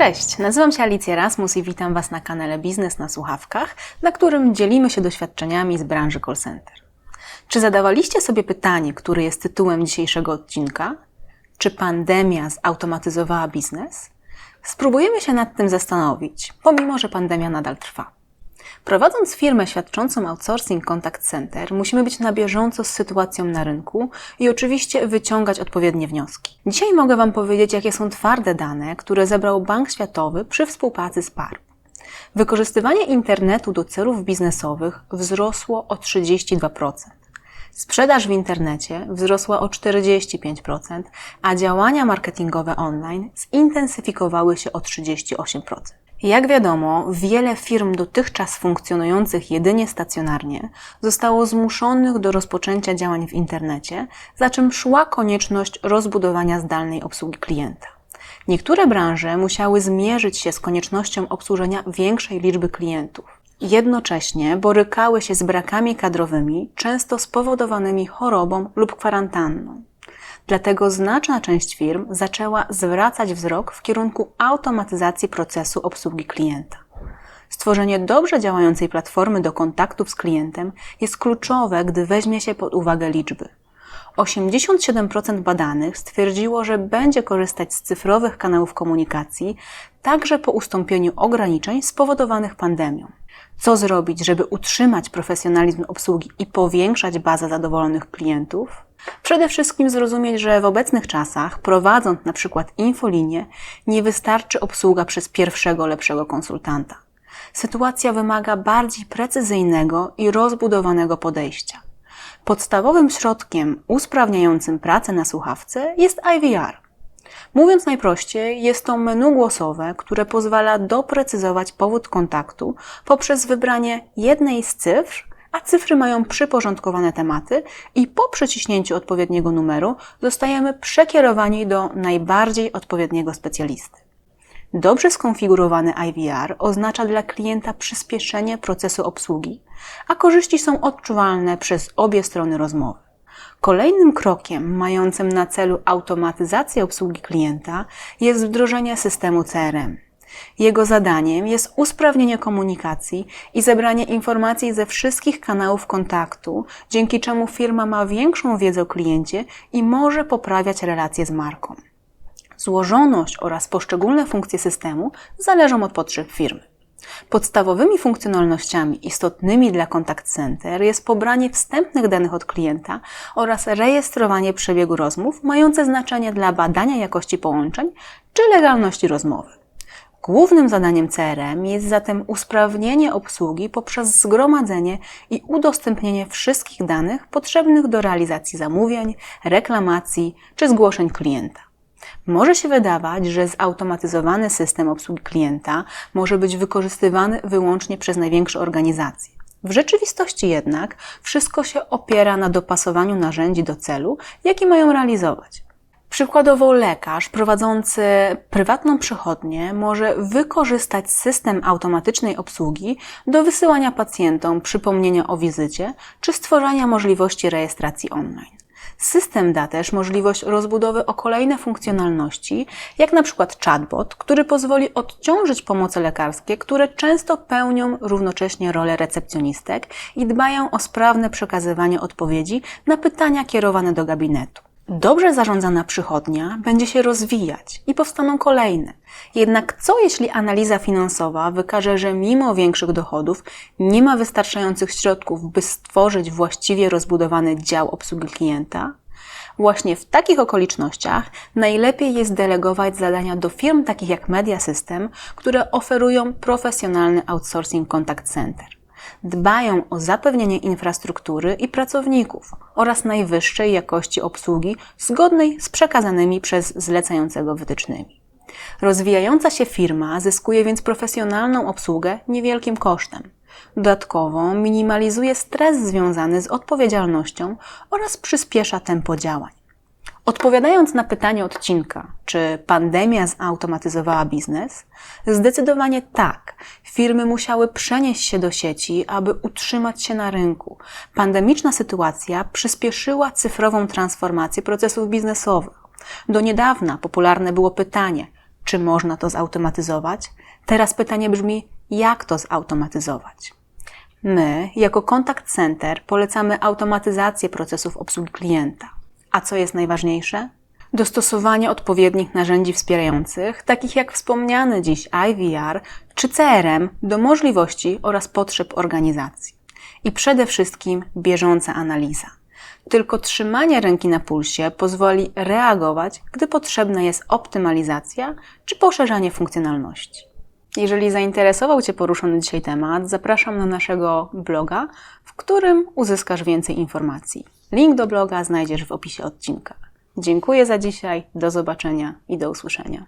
Cześć, nazywam się Alicja Rasmus i witam Was na kanale Biznes na Słuchawkach, na którym dzielimy się doświadczeniami z branży call center. Czy zadawaliście sobie pytanie, które jest tytułem dzisiejszego odcinka? Czy pandemia zautomatyzowała biznes? Spróbujemy się nad tym zastanowić, pomimo że pandemia nadal trwa. Prowadząc firmę świadczącą outsourcing contact center, musimy być na bieżąco z sytuacją na rynku i oczywiście wyciągać odpowiednie wnioski. Dzisiaj mogę Wam powiedzieć, jakie są twarde dane, które zebrał Bank Światowy przy współpracy z PARP. Wykorzystywanie internetu do celów biznesowych wzrosło o 32%. Sprzedaż w internecie wzrosła o 45%, a działania marketingowe online zintensyfikowały się o 38%. Jak wiadomo, wiele firm dotychczas funkcjonujących jedynie stacjonarnie zostało zmuszonych do rozpoczęcia działań w internecie, za czym szła konieczność rozbudowania zdalnej obsługi klienta. Niektóre branże musiały zmierzyć się z koniecznością obsłużenia większej liczby klientów. Jednocześnie borykały się z brakami kadrowymi, często spowodowanymi chorobą lub kwarantanną. Dlatego znaczna część firm zaczęła zwracać wzrok w kierunku automatyzacji procesu obsługi klienta. Stworzenie dobrze działającej platformy do kontaktów z klientem jest kluczowe, gdy weźmie się pod uwagę liczby. 87% badanych stwierdziło, że będzie korzystać z cyfrowych kanałów komunikacji także po ustąpieniu ograniczeń spowodowanych pandemią. Co zrobić, żeby utrzymać profesjonalizm obsługi i powiększać bazę zadowolonych klientów? Przede wszystkim zrozumieć, że w obecnych czasach, prowadząc na przykład infolinię, nie wystarczy obsługa przez pierwszego lepszego konsultanta. Sytuacja wymaga bardziej precyzyjnego i rozbudowanego podejścia. Podstawowym środkiem usprawniającym pracę na słuchawce jest IVR. Mówiąc najprościej, jest to menu głosowe, które pozwala doprecyzować powód kontaktu poprzez wybranie jednej z cyfr a cyfry mają przyporządkowane tematy i po przyciśnięciu odpowiedniego numeru zostajemy przekierowani do najbardziej odpowiedniego specjalisty. Dobrze skonfigurowany IVR oznacza dla klienta przyspieszenie procesu obsługi, a korzyści są odczuwalne przez obie strony rozmowy. Kolejnym krokiem mającym na celu automatyzację obsługi klienta jest wdrożenie systemu CRM. Jego zadaniem jest usprawnienie komunikacji i zebranie informacji ze wszystkich kanałów kontaktu, dzięki czemu firma ma większą wiedzę o kliencie i może poprawiać relacje z marką. Złożoność oraz poszczególne funkcje systemu zależą od potrzeb firmy. Podstawowymi funkcjonalnościami istotnymi dla Contact Center jest pobranie wstępnych danych od klienta oraz rejestrowanie przebiegu rozmów mające znaczenie dla badania jakości połączeń czy legalności rozmowy. Głównym zadaniem CRM jest zatem usprawnienie obsługi poprzez zgromadzenie i udostępnienie wszystkich danych potrzebnych do realizacji zamówień, reklamacji czy zgłoszeń klienta. Może się wydawać, że zautomatyzowany system obsługi klienta może być wykorzystywany wyłącznie przez największe organizacje. W rzeczywistości jednak wszystko się opiera na dopasowaniu narzędzi do celu, jaki mają realizować. Przykładowo lekarz prowadzący prywatną przychodnię może wykorzystać system automatycznej obsługi do wysyłania pacjentom przypomnienia o wizycie czy stworzenia możliwości rejestracji online. System da też możliwość rozbudowy o kolejne funkcjonalności, jak na przykład chatbot, który pozwoli odciążyć pomoce lekarskie, które często pełnią równocześnie rolę recepcjonistek i dbają o sprawne przekazywanie odpowiedzi na pytania kierowane do gabinetu. Dobrze zarządzana przychodnia będzie się rozwijać i powstaną kolejne. Jednak co jeśli analiza finansowa wykaże, że mimo większych dochodów nie ma wystarczających środków, by stworzyć właściwie rozbudowany dział obsługi klienta? Właśnie w takich okolicznościach najlepiej jest delegować zadania do firm takich jak Media System, które oferują profesjonalny outsourcing contact center dbają o zapewnienie infrastruktury i pracowników oraz najwyższej jakości obsługi zgodnej z przekazanymi przez zlecającego wytycznymi. Rozwijająca się firma zyskuje więc profesjonalną obsługę niewielkim kosztem. Dodatkowo minimalizuje stres związany z odpowiedzialnością oraz przyspiesza tempo działań. Odpowiadając na pytanie odcinka, czy pandemia zautomatyzowała biznes, zdecydowanie tak. Firmy musiały przenieść się do sieci, aby utrzymać się na rynku. Pandemiczna sytuacja przyspieszyła cyfrową transformację procesów biznesowych. Do niedawna popularne było pytanie, Czy można to zautomatyzować? Teraz pytanie brzmi, jak to zautomatyzować? My, jako Contact Center, polecamy automatyzację procesów obsługi klienta. A co jest najważniejsze? Dostosowanie odpowiednich narzędzi wspierających, takich jak wspomniany dziś IVR czy CRM, do możliwości oraz potrzeb organizacji. I przede wszystkim bieżąca analiza. Tylko trzymanie ręki na pulsie pozwoli reagować, gdy potrzebna jest optymalizacja czy poszerzanie funkcjonalności. Jeżeli zainteresował Cię poruszony dzisiaj temat, zapraszam na naszego bloga, w którym uzyskasz więcej informacji. Link do bloga znajdziesz w opisie odcinka. Dziękuję za dzisiaj, do zobaczenia i do usłyszenia.